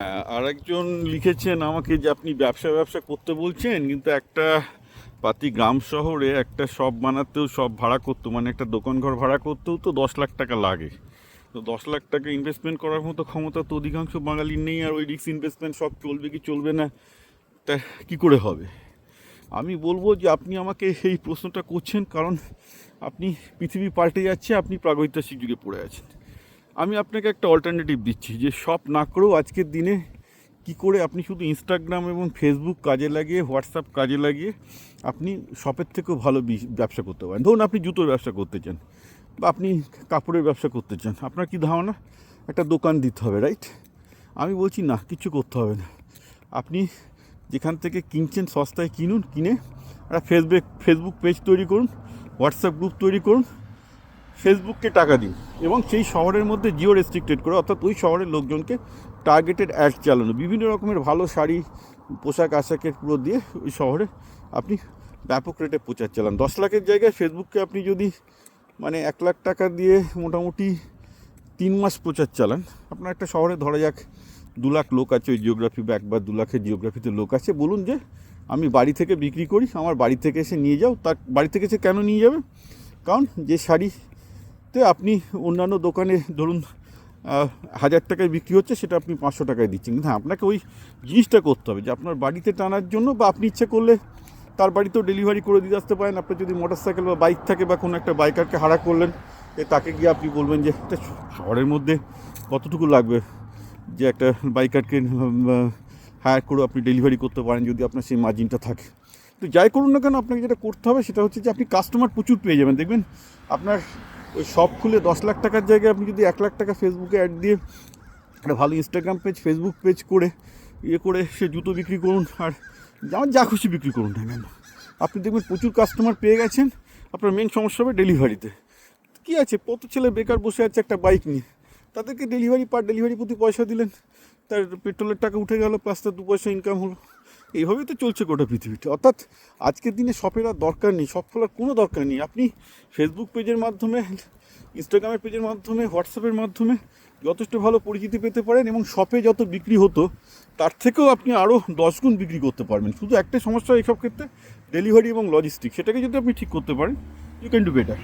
হ্যাঁ, আরেকজন লিখেছেন আমাকে যে আপনি ব্যবসা ব্যবসা করতে বলছেন কিন্তু একটা পাতি গ্রাম শহরে একটা শপ বানাতেও সব ভাড়া করতো মানে একটা দোকান ঘর ভাড়া করতেও তো দশ লাখ টাকা লাগে। তো দশ লাখ টাকা ইনভেস্টমেন্ট করার মতো ক্ষমতা তো অধিকাংশ বাঙালির নেই আর ওই রিক্স ইনভেস্টমেন্ট সব চলবে কি চলবে না তা কী করে হবে? আমি বলব যে আপনি আমাকে এই প্রশ্নটা করছেন কারণ আপনি পৃথিবী পাল্টে যাচ্ছে আপনি প্রাগৈতিহাসিক যুগে পড়ে আছেন। আমি আপনাকে একটা অল্টারনেটিভ দিচ্ছি, যে সব না করেও আজকের দিনে কি করে আপনি শুধু ইনস্টাগ্রাম এবং ফেসবুক কাজে লাগিয়ে হোয়াটসঅ্যাপ কাজে লাগিয়ে আপনি শপের থেকেও ভালো ব্যবসা করতে পারেন। ধরুন আপনি জুতোর ব্যবসা করতে চান বা আপনি কাপড়ের ব্যবসা করতে চান, আপনার কি ধারণা? একটা দোকান দিতে হবে রাইট আমি বলছি, না, কিছু করতে হবে না। আপনি যেখান থেকে কিনছেন, সস্তায় কিনুন, কিনে একটা ফেসবুক ফেসবুক পেজ তৈরি করুন হোয়াটসঅ্যাপ গ্রুপ তৈরি করুন ফেসবুককে টাকা দিন এবং সেই শহরের মধ্যে জিও রেস্ট্রিক্টেড করে, অর্থাৎ ওই শহরের লোকজনকে টার্গেটেড অ্যাড চালানো। বিভিন্ন রকমের ভালো শাড়ি, পোশাক, আশাকের পুরো দিয়ে ওই শহরে আপনি ব্যাপক রেটে প্রচার চালান। দশ লাখের জায়গায় ফেসবুককে আপনি যদি মানে এক লাখ টাকা দিয়ে মোটামুটি তিন মাস প্রচার চালান, আপনার একটা শহরে ধরা যাক দু লাখ লোক আছে ওই জিওগ্রাফি ব্যাক বা দু লাখের জিওগ্রাফিতে লোক আছে, বলুন যে আমি বাড়ি থেকে বিক্রি করি, আমার বাড়ি থেকে এসে নিয়ে যাও, তার বাড়ি থেকে এসে কেন নিয়ে যাবে? কারণ যে শাড়িতে আপনি অন্যান্য দোকানে ধরুন হাজার টাকায় বিক্রি হচ্ছে, সেটা আপনি পাঁচশো টাকায় দিচ্ছেন। কিন্তু আপনাকে ওই জিনিসটা করতে হবে যে আপনার বাড়িতে টানার জন্য বা আপনি ইচ্ছে করলে তার বাড়িতেও ডেলিভারি করে দিয়ে আসতে পারেন। আপনার যদি মোটর সাইকেল বা বাইক থাকে বা কোনো একটা বাইকারকে হারা করলেন তাকে গিয়ে আপনি বলবেন যে, এটা শহরের মধ্যে কতটুকু লাগবে যে একটা বাইকারকে হায়ার করে আপনি ডেলিভারি করতে পারেন যদি আপনার সেই মার্জিনটা থাকে? তো যাই করুন না কেন, আপনাকে যেটা করতে হবে সেটা হচ্ছে যে আপনি কাস্টমার প্রচুর পেয়ে যাবেন। দেখবেন আপনার ওই সব খুলে দশ লাখ টাকার জায়গায় আপনি যদি এক লাখ টাকা ফেসবুকে অ্যাড দিয়ে একটা ভালো ইনস্টাগ্রাম পেজ ফেসবুক পেজ করে ইয়ে করে সে জুতো বিক্রি করুন আর আমার যা খুশি বিক্রি করুন না কেন? আপনি দেখবেন প্রচুর কাস্টমার পেয়ে গেছেন, আপনার মেন সমস্যা হবে ডেলিভারিতে কী আছে? কত ছেলে বেকার বসে আছে একটা বাইক নিয়ে? তাদেরকে ডেলিভারি পার ডেলিভারি প্রতি পয়সা দিলেন। তার পেট্রোলের টাকা উঠে গেল তার দু পয়সা ইনকাম হলো। এইভাবেই তো চলছে গোটা পৃথিবীটা। অর্থাৎ আজকের দিনে শপের আর দরকার নেই শপ খোলার কোনো দরকার নেই। আপনি ফেসবুক পেজের মাধ্যমে ইনস্টাগ্রামের পেজের মাধ্যমে হোয়াটসঅ্যাপের মাধ্যমে যথেষ্ট ভালো পরিচিতি পেতে পারেন এবং শপে যত বিক্রি হতো, তার থেকেও আপনি আরও গুণ বিক্রি করতে পারবেন। শুধু একটাই সমস্যা এইসব ক্ষেত্রে ডেলিভারি এবং লজিস্টিক সেটাকে যদি আপনি ঠিক করতে পারেন ইউ ক্যান ডু বেটার